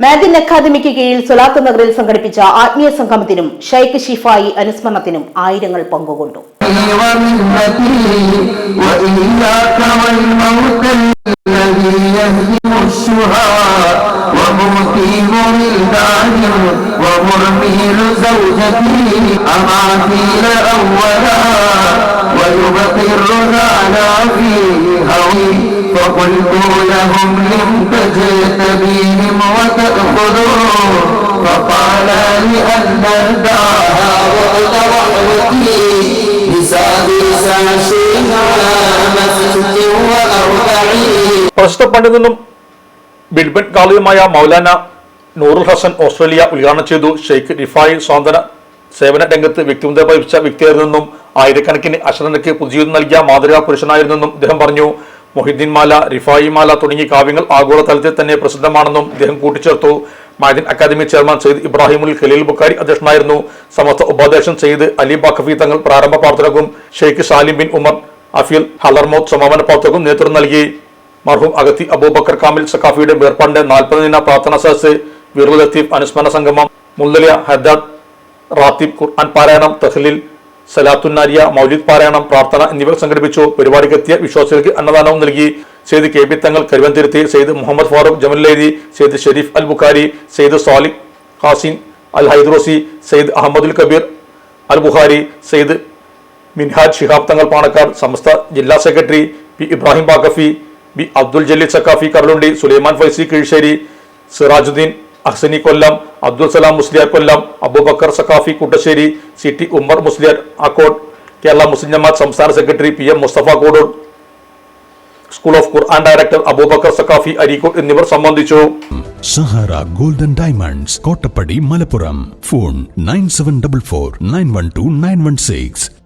Madin academic കീഴിൽ സുലാത്ത് നഗറിൽ സംഘടിപ്പിച്ച ആത്മീയ സംഗമത്തിനും ഷൈഖ് ഷിഫായി അനുസ്മരണത്തിനും ആയിരങ്ങൾ പങ്കുകൊണ്ടു ومنتي وإياك والموت فقلت لهم لم تجئت بهم وتأخذوا فقال لأن الدار وقت رحمتي بسادس عشرين عام ست وأربعين പ്രശസ്ത പണ്ഡിതനും ബിൽബൻ കാളിയുമായ മൗലാന നൂറുൽ ഹസൻ ഓസ്ട്രേലിയ ഉദ്ഘാടനം ചെയ്തു ഷെയ്ഖ് റിഫായി സ്വാതന്ത്ര്യ സേവന രംഗത്ത് വ്യക്തിമുദ്ര പതിപ്പിച്ച വ്യക്തിയായിരുന്നെന്നും ആയിരക്കണക്കിന് അശ്രനയ്ക്ക് പുതുജീവിതം നൽകിയ മാതൃകാ പുരുഷനായിരുന്നെന്നും അദ്ദേഹം പറഞ്ഞു മൊഹിദ്ദീൻ മാല റിഫായി മാല തുടങ്ങിയ കാവ്യങ്ങൾ ആഗോളതലത്തിൽ തന്നെ പ്രസിദ്ധമാണെന്നും അദ്ദേഹം കൂട്ടിച്ചേർത്തു. മൈദിൻ അക്കാദമി ചെയർമാൻ സയ്യിദ് ഇബ്രാഹിമുൽ ഖലീൽ ബുക്കാരി അധ്യക്ഷനായിരുന്നു. സമസ്ത ഉപാധ്യക്ഷൻ സെയ്ദ് അലി ബാഖഫി തങ്ങൾ പ്രാരംഭ പ്രാർത്ഥനക്കും ഷെയ്ഖ് സാലിം ബിൻ ഉമർ അഫീൽ ഹലർമോത്ത് സമാപന പ്രാർത്ഥനക്കും നേതൃത്വം നൽകി. മർഹൂം അഗത്തി അബൂബക്കർ കാമിൽ സഖാഫിയുടെ വേർപാടിന്റെ നാൽപ്പത് ദിന പ്രാർത്ഥന സദസ് വിറുൽ ലത്തീഫ് അനുസ്മരണ സംഗമം മുല്ലലിയ ഹദ്ദാദ് റാത്തിബ് ഖുർആൻ പാരായണം തഹ്ലീൽ സലാത്തുന്നാരിയ മൗലിദ് പാരായണം പ്രാർത്ഥന എന്നിവ സംഘടിപ്പിച്ചു. പരിപാടിക്കെത്തിയ വിശ്വാസികൾക്ക് അന്നദാനവും നൽകി. സെയ്ദ് കെ പി തങ്ങൾ കരുവന്തിരുത്തി സെയ്ദ് മുഹമ്മദ് ഫാറൂഖ് ജമലുല്ലൈദി സെയ്ദ് ഷെരീഫ് അൽ ബുഖാരി സെയ്ദ് സാലിഖ് ഹാസിൻ അൽ ഹൈദ്രോസി സെയ്ദ് അഹമ്മദുൽ കബീർ അൽ ബുഖാരി സെയ്ദ് മിൻഹാജ് ഷിഹാബ് തങ്ങൾ പാണക്കാട് സമസ്ത ജില്ലാ secretary P Ibrahim Baqavi B Abdul Jaleel Saqafi Karlundi Sulaiman Faizy Kizhisseri Sirajuddin Ahsani Kollam Abdul Salam Musliyar Kollam Abubakar Saqafi Kuttassery C T Ummer Musliyar Akkode Kerala Muslim Jamaath സംസ്ഥാന secretary P M Mustafa Kodur school of Quran director Abubakar Saqafi Areekode എന്നിവർ സംബന്ധിച്ചു. Sahara golden diamonds Kottappadi Malappuram. Phone nine seven double four nine one two nine one six.